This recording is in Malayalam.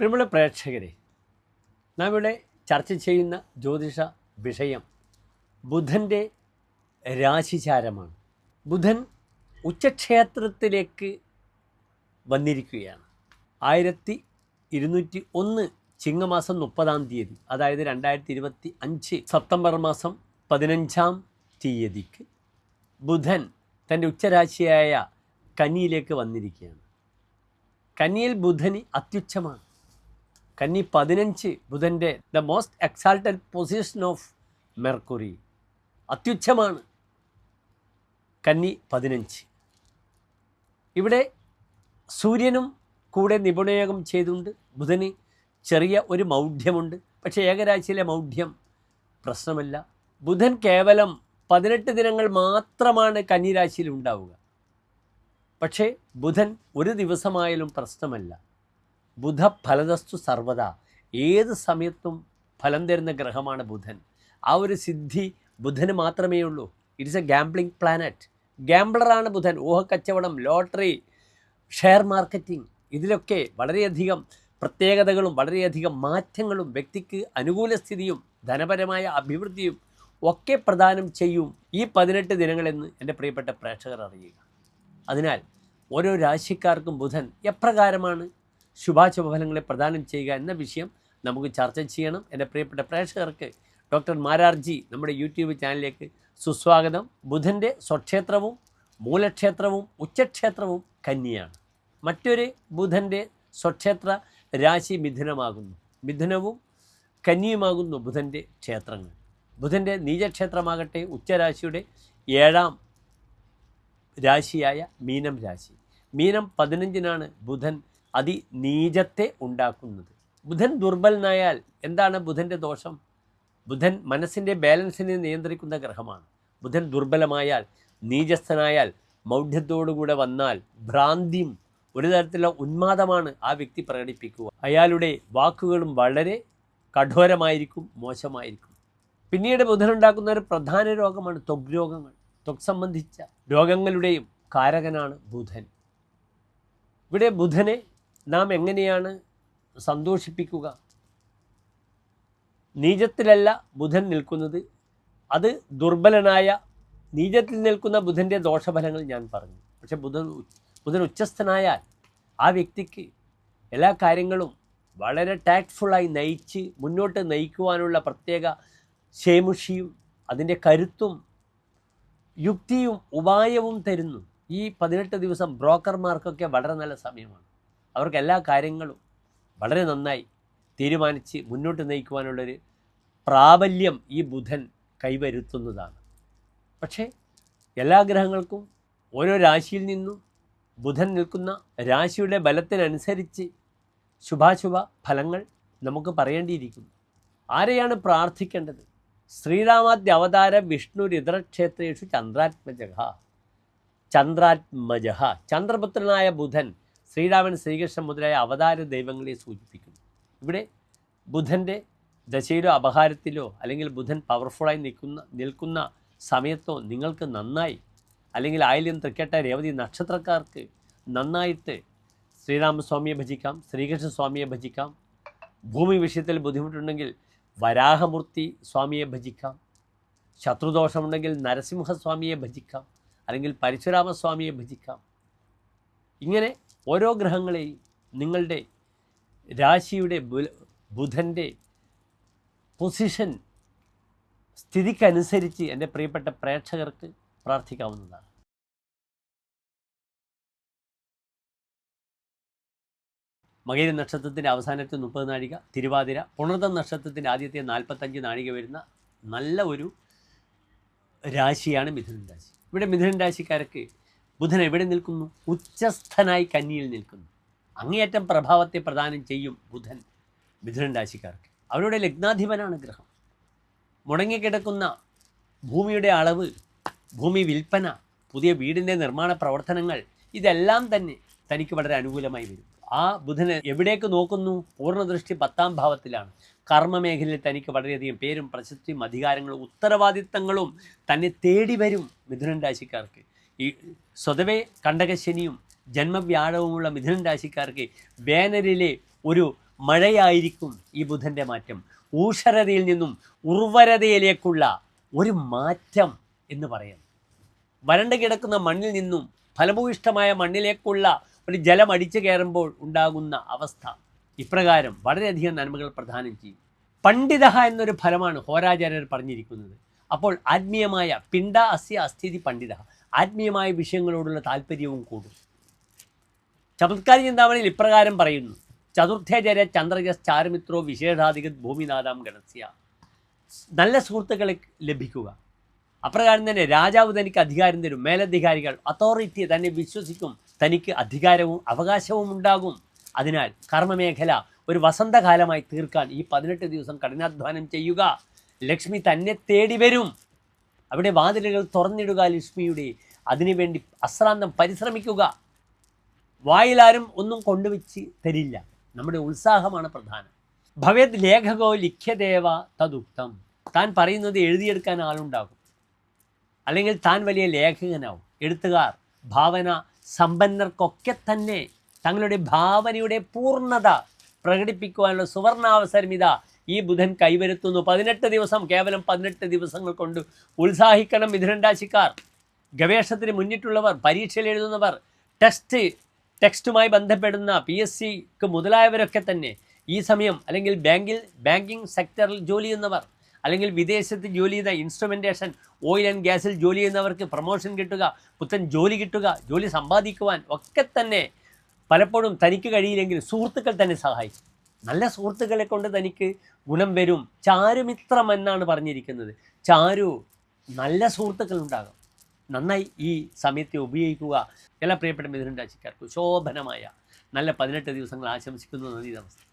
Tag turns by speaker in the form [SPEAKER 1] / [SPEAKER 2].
[SPEAKER 1] പ്രിയമുള്ള പ്രേക്ഷകരെ നാം ഇവിടെ ചർച്ച ചെയ്യുന്ന ജ്യോതിഷ വിഷയം ബുധന്റെ രാശിചാരമാണ്. ബുധൻ ഉച്ചക്ഷേത്രത്തിലേക്ക് വന്നിരിക്കുകയാണ്. ആയിരത്തി ഇരുന്നൂറ്റി ഒന്ന് ചിങ്ങമാസം മുപ്പതാം തീയതി അതായത് രണ്ടായിരത്തി ഇരുപത്തി അഞ്ച് സെപ്റ്റംബർ മാസം പതിനഞ്ചാം തീയതിക്ക് ബുധൻ തന്റെ ഉച്ചരാശിയായ കന്നിയിലേക്ക് വന്നിരിക്കുകയാണ്. കന്നിയിൽ ബുധന് അത്യുച്ഛമാണ് കന്നി പതിനഞ്ച് ബുധന്റെ the most exalted position of Mercury. അത്യുച്ഛമാണ് കന്നി പതിനഞ്ച്. ഇവിടെ സൂര്യനും കൂടെ നിപുണയോഗം ചെയ്തുകൊണ്ട് ബുധന് ചെറിയ ഒരു മൗഢ്യമുണ്ട്. പക്ഷേ ഏകരാശിയിലെ മൗഢ്യം പ്രശ്നമല്ല. ബുധൻ കേവലം പതിനെട്ട് ദിനങ്ങൾ മാത്രമാണ് കന്നിരാശിയിൽ ഉണ്ടാവുക. പക്ഷേ ബുധൻ ഒരു ദിവസമായാലും പ്രശ്നമല്ല. ബുധ ഫലദസ്തു സർവത ഏത് സമയത്തും ഫലം തരുന്ന ഗ്രഹമാണ് ബുധൻ. ആ ഒരു സിദ്ധി ബുധന് മാത്രമേ ഉള്ളൂ ഇറ്റ്സ് എ ഗാംബ്ലിംഗ് പ്ലാനറ്റ് ഗാംബ്ലറാണ് ബുധൻ. ഊഹക്കച്ചവടം ലോട്ടറി ഷെയർ മാർക്കറ്റിംഗ് ഇതിലൊക്കെ വളരെയധികം പ്രത്യേകതകളും വളരെയധികം മാറ്റങ്ങളും വ്യക്തിക്ക് അനുകൂല സ്ഥിതിയും ധനപരമായ അഭിവൃദ്ധിയും ഒക്കെ പ്രദാനം ചെയ്യും ഈ പതിനെട്ട് ദിനങ്ങളെന്ന് എന്റെ പ്രിയപ്പെട്ട പ്രേക്ഷകർ അറിയുക. അതിനാൽ ഓരോ രാശിക്കാർക്കും ബുധൻ എപ്രകാരമാണ്? ശുഭാശുഭഫലങ്ങളെ പ്രദാനം ചെയ്യുക എന്ന വിഷയം നമുക്ക് ചർച്ച ചെയ്യണം. എന്റെ പ്രിയപ്പെട്ട പ്രേക്ഷകർക്ക് ഡോക്ടർ മാരാർജി നമ്മുടെ യൂട്യൂബ് ചാനലിലേക്ക് സുസ്വാഗതം. ബുധന്റെ സ്വക്ഷേത്രവും മൂലക്ഷേത്രവും ഉച്ചക്ഷേത്രവും കന്നിയാണ്. മറ്റൊരു ബുധന്റെ സ്വക്ഷേത്ര രാശി മിഥുനമാകുന്നു. മിഥുനവും കന്നിയുമാകുന്നു ബുധന്റെ ക്ഷേത്രങ്ങൾ. ബുധന്റെ നീചക്ഷേത്രമാകട്ടെ ഉച്ചരാശിയുടെ ഏഴാം രാശിയായ മീനം രാശി. മീനം പതിനഞ്ചിനാണ് ബുധൻ അതി നീചത്തെ ഉണ്ടാക്കുന്നത്. ബുധൻ ദുർബലനായാൽ എന്താണ് ബുധന്റെ ദോഷം? ബുധൻ മനസ്സിന്റെ ബാലൻസിനെ നിയന്ത്രിക്കുന്ന ഗ്രഹമാണ്. ബുധൻ ദുർബലമായാൽ നീചസ്ഥനായാൽ മൗഢ്യത്തോടുകൂടെ വന്നാൽ ഭ്രാന്തിയും ഒരു തരത്തിലുള്ള ഉന്മാദമാണ് ആ വ്യക്തി പ്രകടിപ്പിക്കുക. അയാളുടെ വാക്കുകളും വളരെ കഠോരമായിരിക്കും മോശമായിരിക്കും. പിന്നീട് ബുധനുണ്ടാക്കുന്ന ഒരു പ്രധാന രോഗമാണ് ത്വഗ് രോഗങ്ങൾ. ത്വഗ് സംബന്ധിച്ച രോഗങ്ങളുടെയും കാരകനാണ് ബുധൻ. ഇവിടെ ബുധനെ നാം എങ്ങനെയാണ് സന്തോഷിപ്പിക്കുക? നീചത്തിലല്ല ബുധൻ നിൽക്കുന്നത്. അത് ദുർബലനായ നീചത്തിൽ നിൽക്കുന്ന ബുധന്റെ ദോഷഫലങ്ങൾ ഞാൻ പറഞ്ഞു. പക്ഷെ ബുധൻ ബുധൻ ഉച്ചസ്ഥനായാൽ ആ വ്യക്തിക്ക് എല്ലാ കാര്യങ്ങളും വളരെ ടാക്ട്ഫുള്ളായി നയിച്ച് മുന്നോട്ട് നയിക്കുവാനുള്ള പ്രത്യേക ശേമുഷിയും അതിന്റെ കരുത്തും യുക്തിയും ഉപായവും തരുന്നു. ഈ പതിനെട്ട് ദിവസം ബ്രോക്കർമാർക്കൊക്കെ വളരെ നല്ല സമയമാണ്. അവർക്ക് എല്ലാ കാര്യങ്ങളും വളരെ നന്നായി തീരുമാനിച്ച് മുന്നോട്ട് നയിക്കുവാനുള്ളൊരു പ്രാബല്യം ഈ ബുധൻ കൈവരുത്തുന്നതാണ്. പക്ഷേ എല്ലാ ഗ്രഹങ്ങൾക്കും ഓരോ രാശിയിൽ നിന്നും ബുധൻ നിൽക്കുന്ന രാശിയുടെ ബലത്തിനനുസരിച്ച് ശുഭാശുഭ ഫലങ്ങൾ നമുക്ക് പറയേണ്ടിയിരിക്കുന്നു. ആരെയാണ് പ്രാർത്ഥിക്കേണ്ടത്? ശ്രീരാമാദ്യ അവതാര വിഷ്ണു രുദ്രക്ഷേത്രേഷു ചന്ദ്രാത്മജഹ. ചന്ദ്രാത്മജഹ. ചന്ദ്രപുത്രനായ ബുധൻ ശ്രീരാമൻ ശ്രീകൃഷ്ണൻ മുതലായ അവതാര ദൈവങ്ങളെ സൂചിപ്പിക്കുന്നു. ഇവിടെ ബുധന്റെ ദശയിലോ അപഹാരത്തിലോ അല്ലെങ്കിൽ ബുധൻ പവർഫുള്ളായി നിൽക്കുന്ന നിൽക്കുന്ന സമയത്തോ നിങ്ങൾക്ക് നന്നായി അല്ലെങ്കിൽ ആയില്യം തൃക്കേട്ട രേവതി നക്ഷത്രക്കാർക്ക് നന്നായിട്ട് ശ്രീരാമസ്വാമിയെ ഭജിക്കാം ശ്രീകൃഷ്ണസ്വാമിയെ ഭജിക്കാം. ഭൂമി വിഷയത്തിൽ ബുദ്ധിമുട്ടുണ്ടെങ്കിൽ വരാഹമൂർത്തി സ്വാമിയെ ഭജിക്കാം. ശത്രുദോഷമുണ്ടെങ്കിൽ നരസിംഹസ്വാമിയെ ഭജിക്കാം. അല്ലെങ്കിൽ പരശുരാമസ്വാമിയെ ഭജിക്കാം. ഇങ്ങനെ ഓരോ ഗ്രഹങ്ങളെയും നിങ്ങളുടെ രാശിയുടെ ബുധന്റെ പൊസിഷൻ സ്ഥിതിക്കനുസരിച്ച് എന്റെ പ്രിയപ്പെട്ട പ്രേക്ഷകർക്ക് പ്രാർത്ഥിക്കാവുന്നതാണ്. മകേരി നക്ഷത്രത്തിന്റെ അവസാനത്തെ മുപ്പത് നാഴിക തിരുവാതിര പുണർതം നക്ഷത്രത്തിന്റെ ആദ്യത്തെ നാൽപ്പത്തഞ്ച് നാഴിക വരുന്ന നല്ല ഒരു രാശിയാണ് മിഥുനൻ രാശി. ഇവിടെ മിഥുനൻ രാശിക്കാർക്ക് ബുധൻ എവിടെ നിൽക്കുന്നു? ഉച്ചസ്ഥനായി കന്നിയിൽ നിൽക്കുന്നു. അങ്ങേയറ്റം പ്രഭാവത്തെ പ്രദാനം ചെയ്യും ബുധൻ മിഥുനൻ രാശിക്കാർക്ക്. അവരുടെ ലഗ്നാധിപനാണ് ഗ്രഹം. മുടങ്ങിക്കിടക്കുന്ന ഭൂമിയുടെ അളവ് ഭൂമി വിൽപ്പന പുതിയ വീടിന്റെ നിർമ്മാണ പ്രവർത്തനങ്ങൾ ഇതെല്ലാം തന്നെ തനിക്ക് വളരെ അനുകൂലമായി വരും. ആ ബുധന് എവിടേക്ക് നോക്കുന്നു? പൂർണദൃഷ്ടി പത്താം ഭാവത്തിലാണ്. കർമ്മമേഖലയിൽ തനിക്ക് വളരെയധികം പേരും പ്രശസ്തിയും അധികാരങ്ങളും ഉത്തരവാദിത്തങ്ങളും തന്നെ തേടി വരും മിഥുനൻ രാശിക്കാർക്ക്. ഈ സ്വതവേ കണ്ടകശനിയും ജന്മവ്യാഴവുമുള്ള മിഥുനൻ രാശിക്കാർക്ക് വേനലിലെ ഒരു മഴയായിരിക്കും ഈ ബുധന്റെ മാറ്റം. ഊഷരതയിൽ നിന്നും ഉർവരതയിലേക്കുള്ള ഒരു മാറ്റം എന്ന് പറയാം. വരണ്ട് കിടക്കുന്ന മണ്ണിൽ നിന്നും ഫലഭൂയിഷ്ടമായ മണ്ണിലേക്കുള്ള ഒരു ജലം അടിച്ചു കയറുമ്പോൾ ഉണ്ടാകുന്ന അവസ്ഥ. ഇപ്രകാരം വളരെയധികം നന്മകൾ പ്രദാനം ചെയ്യും. പണ്ഡിത എന്നൊരു ഫലമാണ് ഹോരാചാര്യർ പറഞ്ഞിരിക്കുന്നത്. അപ്പോൾ ആത്മീയമായ പിണ്ട അസ്യ അസ്ഥിതി പണ്ഡിത ആത്മീയമായ വിഷയങ്ങളോടുള്ള താല്പര്യവും കൂടും. ചമത്കാരി ചിന്താമണിയിൽ ഇപ്രകാരം പറയുന്നു. ചതുർത്ഥേചര ചന്ദ്രജസ് ചാരുമിത്രോ വിശേഷാധികത് ഭൂമിനാഥാം ഗണസ്യ. നല്ല സുഹൃത്തുക്കളെ ലഭിക്കുക. അപ്രകാരം തന്നെ രാജാവ് തനിക്ക് അധികാരം തരും. മേലധികാരികൾ അതോറിറ്റി തന്നെ വിശ്വസിക്കും. തനിക്ക് അധികാരവും അവകാശവും ഉണ്ടാകും. അതിനാൽ കർമ്മമേഖല ഒരു വസന്തകാലമായി തീർക്കാൻ ഈ പതിനെട്ട് ദിവസം കഠിനാധ്വാനം ചെയ്യുക. ലക്ഷ്മി തന്നെ തേടി വരും. അവിടെ വാതിലുകൾ തുറന്നിടുക ലക്ഷ്മിയുടെ അതിനുവേണ്ടി അശ്രാന്തം പരിശ്രമിക്കുക. വായിലാരും ഒന്നും കൊണ്ടുവച്ച് തരില്ല. നമ്മുടെ ഉത്സാഹമാണ് പ്രധാനം. ഭവേത് ലേഖകോ ലിഖ്യദേവ തദുക്തം. താൻ പറയുന്നത് എഴുതിയെടുക്കാൻ ആളുണ്ടാകും. അല്ലെങ്കിൽ താൻ വലിയ ലേഖകനാവും. എഴുത്തുകാർ ഭാവന സമ്പന്നർക്കൊക്കെ തന്നെ തങ്ങളുടെ ഭാവനയുടെ പൂർണത പ്രകടിപ്പിക്കുവാനുള്ള സുവർണാവസരം ഇതാ. ഈ ബുധൻ കൈവരുത്തുന്നു. പതിനെട്ട് ദിവസം കേവലം പതിനെട്ട് ദിവസങ്ങൾ കൊണ്ട് ഉത്സാഹിക്കണം മിഥുനൻ രാശിക്കാർ. ഗവേഷണത്തിന് മുന്നിട്ടുള്ളവർ പരീക്ഷയിൽ എഴുതുന്നവർ ടെസ്റ്റ് ടെക്സ്റ്റുമായി ബന്ധപ്പെടുന്ന പി എസ് സിക്ക് മുതലായവരൊക്കെ തന്നെ ഈ സമയം അല്ലെങ്കിൽ ബാങ്കിൽ ബാങ്കിങ് സെക്ടറിൽ ജോലി ചെയ്യുന്നവർ അല്ലെങ്കിൽ വിദേശത്ത് ജോലി ചെയ്ത ഇൻസ്ട്രുമെന്റേഷൻ ഓയിൽ ആൻഡ് ഗ്യാസിൽ ജോലി ചെയ്യുന്നവർക്ക് പ്രൊമോഷൻ കിട്ടുക പുത്തൻ ജോലി കിട്ടുക ജോലി സമ്പാദിക്കുവാൻ ഒക്കെ തന്നെ പലപ്പോഴും തനിക്ക് കഴിയില്ലെങ്കിൽ സുഹൃത്തുക്കൾ തന്നെ സഹായിക്കും. നല്ല സുഹൃത്തുക്കളെ കൊണ്ട് തനിക്ക് ഗുണം വരും. ചാരുമിത്രം എന്നാണ് പറഞ്ഞിരിക്കുന്നത്. ചാരു നല്ല സുഹൃത്തുക്കൾ ഉണ്ടാകും നന്നായി ഈ സമയത്തെ ഉപയോഗിക്കുക. എല്ലാ പ്രിയപ്പെട്ട മിഥുനരാശിക്കാർക്കും ശോഭനമായ നല്ല പതിനെട്ട് ദിവസങ്ങൾ ആശംസിക്കുന്നു. നന്ദി നമസ്തേ